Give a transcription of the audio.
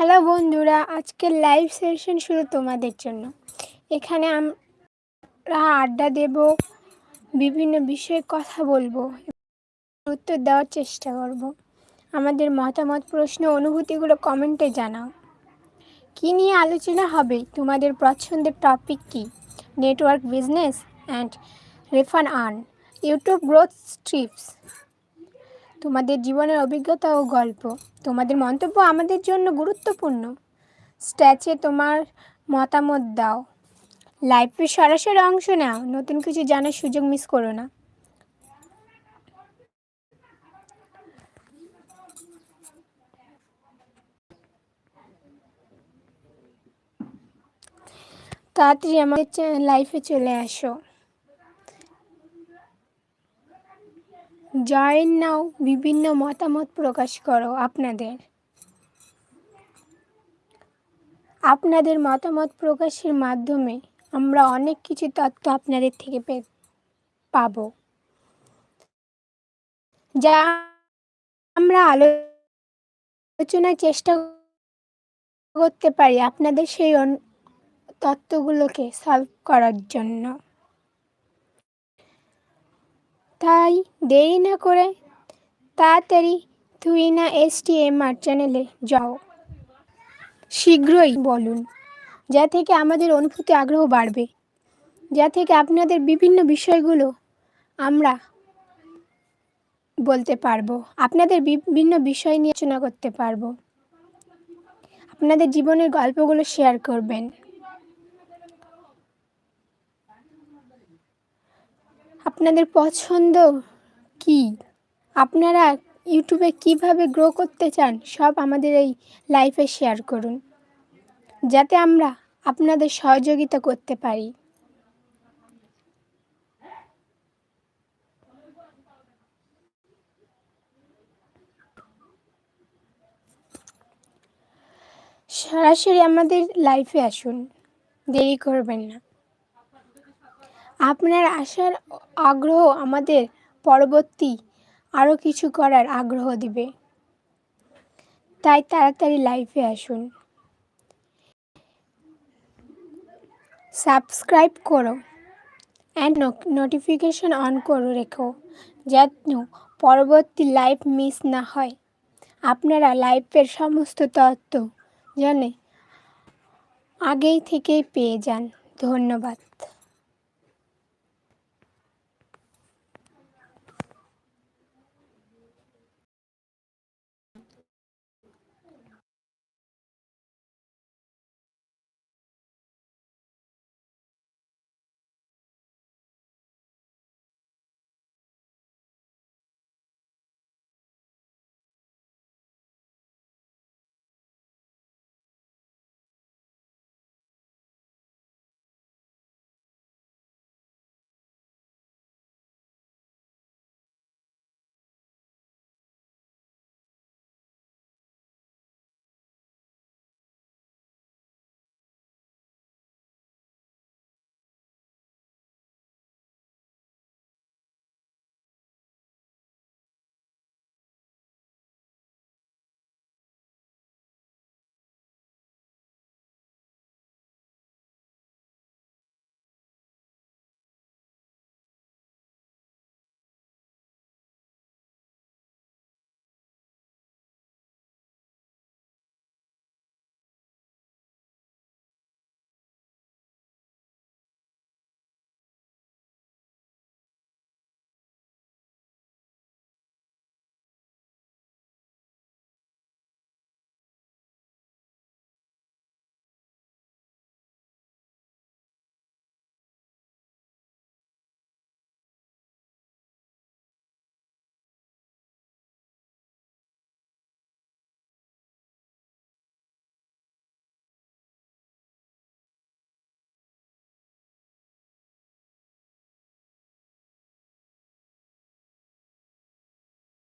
Hello বন্ধুরা, আজকের live session শুধু তোমাদের জন্য। এখানে আমরা আড্ডা দেব, বিভিন্ন বিষয়ে কথা বলব, উত্তর দেওয়ার চেষ্টা করব। আমাদের মতামত, প্রশ্ন, অনুভূতিগুলো কমেন্টে জানাও। কী নিয়ে আলোচনা হবে? তোমাদের পছন্দের topic key? Network business and refer and earn YouTube growth strips তোমাদের জীবনের অভিজ্ঞতা ও গল্প, তোমাদের মন্তব্য আমাদের জন্য গুরুত্বপূর্ণ। স্ট্যাচে তোমার মতামত দাও। লাইভে সরাসরি অংশ নাও, নতুন কিছু জানার সুযোগ মিস করো না। তাড়াতাড়ি আমাদের লাইফে চলে আসো। জয়েন নাও বিভিন্ন মতামত প্রকাশ করো আপনাদের। আপনাদের মতামত প্রকাশের মাধ্যমে আমরা অনেক কিছু তথ্য আপনাদের থেকে পে, পাব। যা আমরা আলোচনার চেষ্টা করতে পারি আপনাদের সেই তত্ত্বগুলোকে সলভ করার জন্য। তাই দেরি না করে তাড়াতাড়ি তুই না এস টি এম আর চ্যানেলে যাও। শীঘ্রই বলুন, যা থেকে আমাদের অনুভূতি আগ্রহ বাড়বে, যা থেকে আপনাদের বিভিন্ন বিষয়গুলো আমরা বলতে পারব, আপনাদের বিভিন্ন বিষয় নিয়ে আলোচনা করতে পারব। আপনাদের জীবনের গল্পগুলো শেয়ার করবেন। আপনাদের পছন্দ কি? আপনারা ইউটিউবে কীভাবে গ্রো করতে চান, সব আমাদের এই লাইফে শেয়ার করুন। যাতে আমরা আপনাদের সহযোগিতা করতে পারি। সরাসরি আমাদের লাইফে আসুন। দেরি করবেন না। আপনার আসার আগ্রহ আমাদের পরবর্তী আরও কিছু করার আগ্রহ দিবে। তাই তাড়াতাড়ি লাইফে আসুন। সাবস্ক্রাইব করো অ্যান্ড নোটিফিকেশন অন করে রেখো যেন পরবর্তী লাইভ মিস না হয়। আপনারা লাইফের সমস্ত তথ্য জানে আগেই থেকেই পেয়ে যান। ধন্যবাদ।